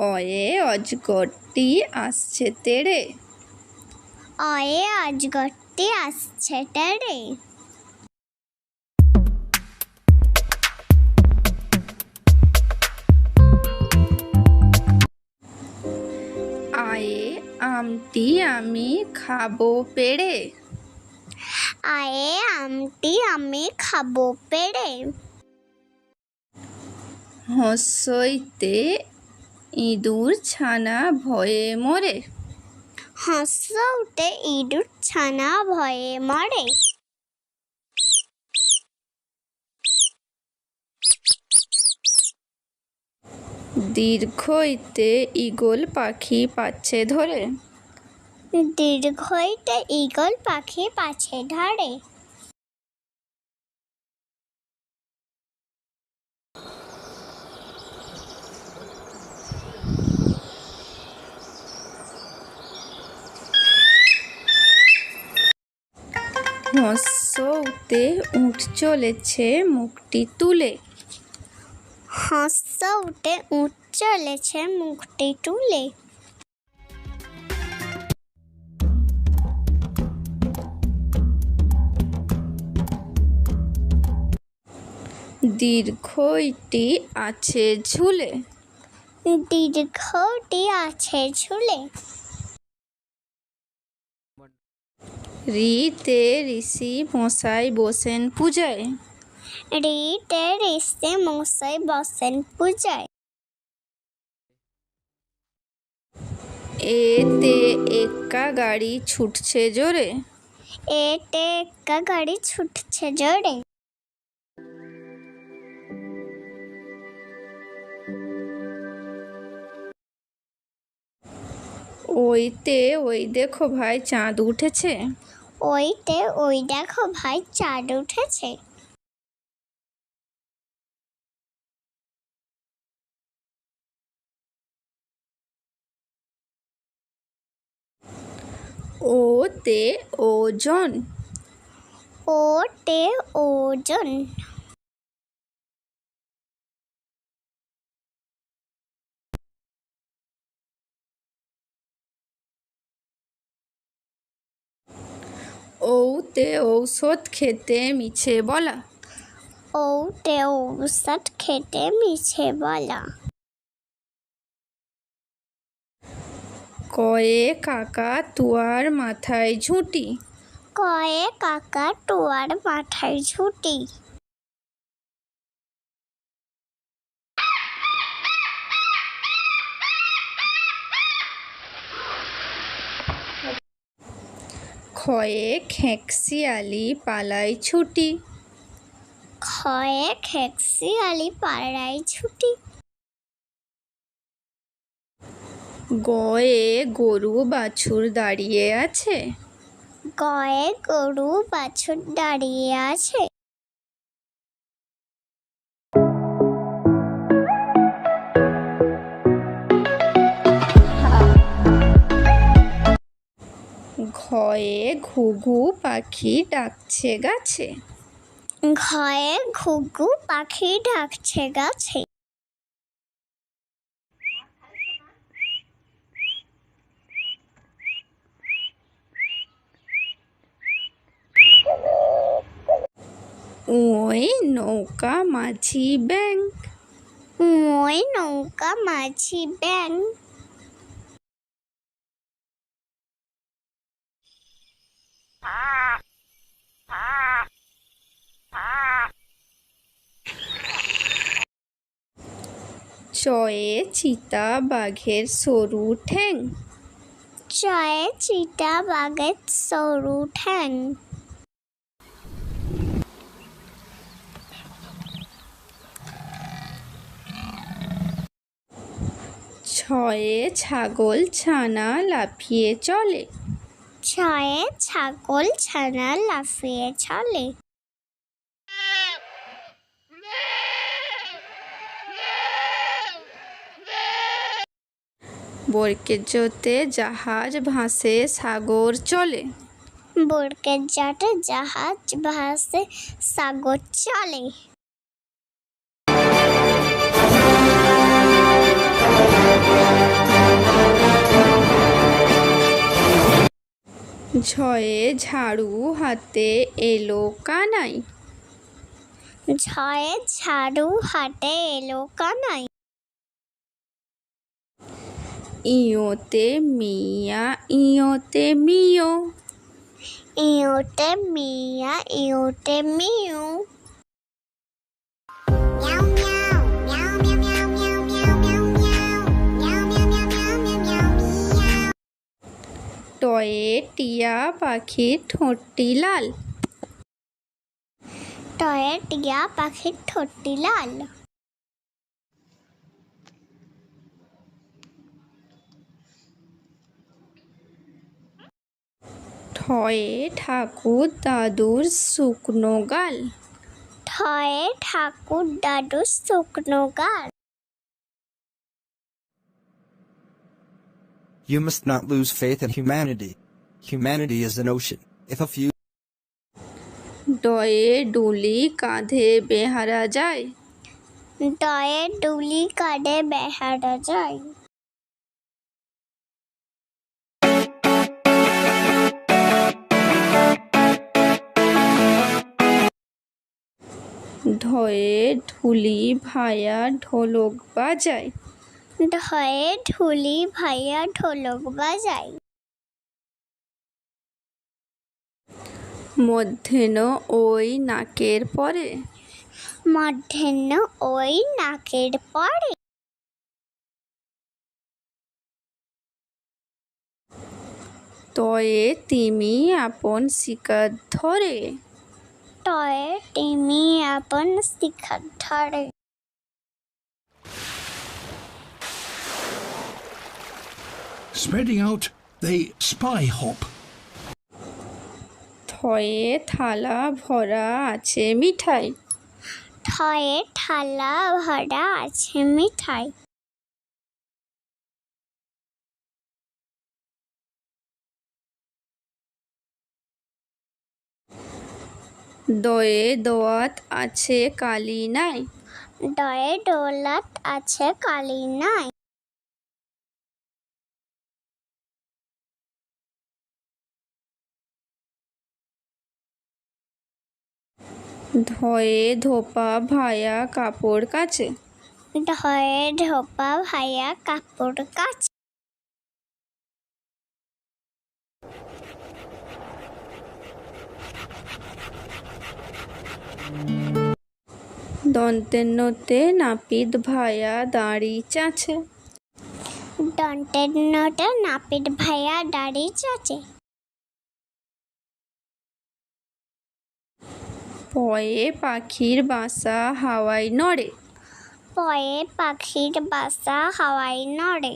অয়ে অজগরটি আসছে তেড়ে। অয়ে অজগরটি আসছে টেরে আয়ে আমটি আমি খাব পেড়ে। আয়ে আমটি আমি খাব পেড়ে। হসইতে ইঁদুর ছানা ভয়ে মরে। হাঁস উঠে ইঁদুর ছানা ভয়ে মরে। দীর্ঘইতে ঈগল পাখি পাচ্ছে ধরে। দীর্ঘইতে ঈগল পাখি পাছে ধরে। হসৌতে উঠ চলেছে মুখটি তুলে। হাঁস উঠে উঠ চলেছে মুখটি তুলে। দীর্ঘইটি আছে ঝুলে। দীর্ঘটি আছে ঝুলে। রিতে ঋষি মশাই বসেন পূজায়। রিটে রিসে মশাই বসেন পূজায়। এতে একা গাড়ি ছুটছে জোরে। এতে একটা গাড়ি ছুটছে জোরে। ওইতে ওই দেখো ভাই চাঁদ উঠেছে। ওইতে ওই দেখো ভাই চাঁদ উঠেছে। ওতে ওজন। ওতে ওজন। ওতে ঔষধ খেতে মিছে বলা। ওতে ঔষধ খেতে মিছে বলা। কয়ে কাকা তুয়ার মাথায় ঝুঁটি। কয়ে কাকা টুয়ার মাথায় ঝুটি। ক্ষয়ে আলি পালাই ছুটি। খয়ে খেকসি আলি পাড়ায় ছুটি। গয়ে গরু বাছুর দাঁড়িয়ে আছে। গয়ে গরু বাছুর দাঁড়িয়ে আছে। ঘয়ে ঘুঘু পাখি ডাকছে গাছে। ঘয়ে ঘুঘু পাখি ডাকছে গাছে। ওই নৌকা মাঝি ব্যাং মই নৌকা মাঝি ব্যাং চয়ে চিতা বাঘের সরু ঠ্যাং। চয়ে চিতা বাঘের সরু ঠ্যাং। ছয়ে ছাগল ছানা লাফিয়ে চলে। ছয়ে ছাগল ছানা লাফিয়ে চলে। বরকে জোতে জাহাজ ভাসে সাগর চলে। বরকে জোতে জাহাজ ভাসে সাগর চলে। ঝয়ে ঝাড়ু হাতে এলো কানাই ঝয়ে ঝাড়ু হাটে এলো কানাই ইয়োতে মিয়া ইয়োতে মিও ইয়োতে মিয়া ইয়োতে মিও টয়ে টিয়া পাখির ঠোঁটটি লাল টয়ে টিয়া পাখির ঠোঁটটি লাল ঠয়ে ঠাকুর দাদুর শুকনো গাল ঠয়ে ঠাকুর দাদু শুকনো গাল You must not lose faith in humanity. Humanity is an ocean. If a few ডয়ে ডুলি কাঁধে বেহারা যায় ডয়ে ডুলি কাটে বেহারা যায় ঢয়ে ঢুলি ভায়া ঢোলক বাজায়। ধয়ে ঢুলি ভাইয়া ঢোলক বাজায়। মধ্যেন ওই নাকের পরে। মধ্যাহ্ন ওই নাকের পরে। তয়ে তিমি আপন শিকার ধরে। টয়ে টিমি আপন শিখার ধরে। Spreading out, they spy hop. থয়ে থালা ভরা আছে মিঠাই। ঠয়ে থালা ভরা আছে মিঠাই। দয়ে দোয়াত আছে কালি নাই? ডয়ে ডোলাত আছে কালি নাই। ধয়ে ধোপা ভায়া কাপড় কাছে? ধয়ে ঢোপা ভায়া কাপড় কাচ দন্তেন্নতে নাপিত ভায়া দাড়ি চাছে ডন্টের নোটে নাপিত ভাইয়া দাড়ি চাচে পয়ে পাখির বাসা হাওয়ায় নড়ে। পয়ে পাখির বাসা হাওয়ায় নড়ে।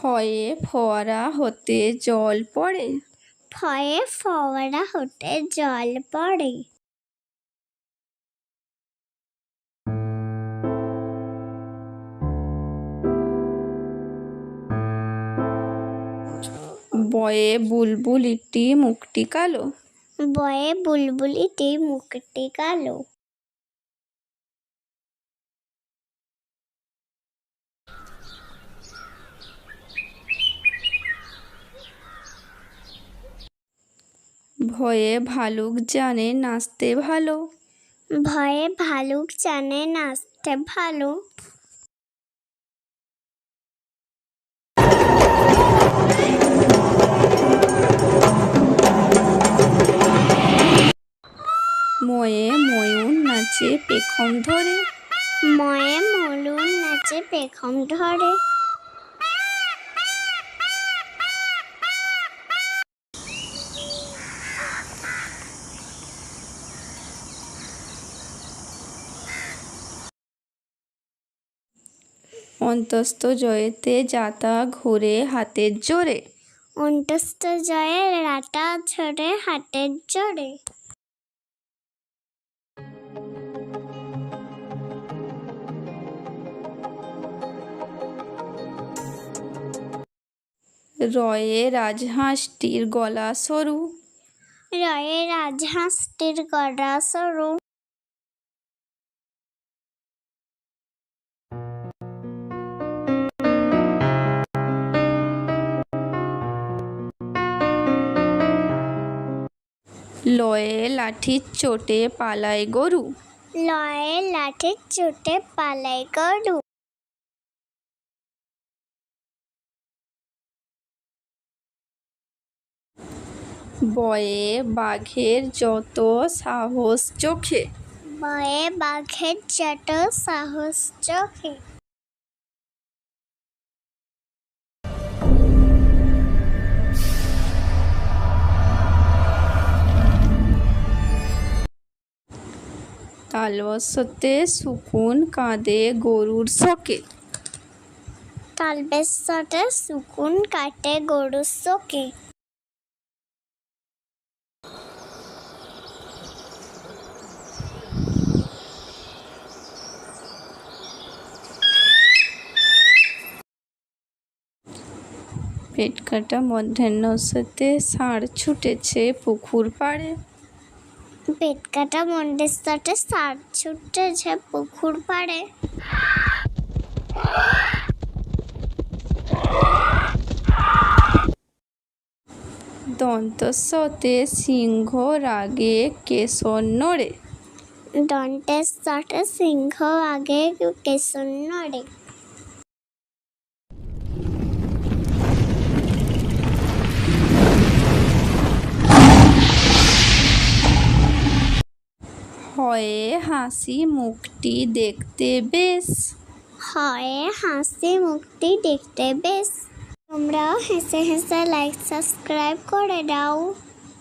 ফয়ে ফোয়ারা হতে জল পড়ে। ভয়ে ফোয়ারা হতে জল পড়ে। বয়ে বুলবুলিটি মুখটি কালো। বয়ে বুলবুলিটি মুখটি কালো। ভয়ে ভালুক জানে নাচতে ভালো। ভয়ে ভালুক জানে নাচতে ভালো। ময়ে ময়ূর নাচে পেখম ধরে। ময়ে ময়ূর নাচে পেখম ধরে। অন্তস্থ জয়েতে যাতা ঘোরে হাতের জোরে। অন্তস্থ জয়ে রাটা ঝরে হাটের জোরে। রয়ে রাজহাঁসটির গলা সরু। রয়ে রাজহাঁসটির গলা সরু। লয়ে লাঠির চোটে পালায় গরু। লয়ে লাঠির চোটে পালাই গরু। বয়ে বাঘের যত সাহস চোখে। ভয়ে বাঘের যত সাহস চোখে। তালবসতে সুকুন কাঁদে গরুর শোকে। তালবেশতে সুকুন কাটে গরুর চোখে পেট কাটা মধ্যাহ্নসতে ষাঁড় ছুটেছে পুকুর পাড়ে। পেট কাটা মন্ডেশ্বরে সার ছুটেছে পুকুর পাড়ে। দন্তস্বতে সিংহ রাগে কেশর নড়ে দন্তেশ্বরে সিংহ আগে কেশর নড়ে হয়ে হাসি মুখটি দেখতে বেশ। হয়ে হাসি মুক্তি দেখতে বেশ। তোমরাও হেসে হেসে লাইক সাবস্ক্রাইব করে দাও।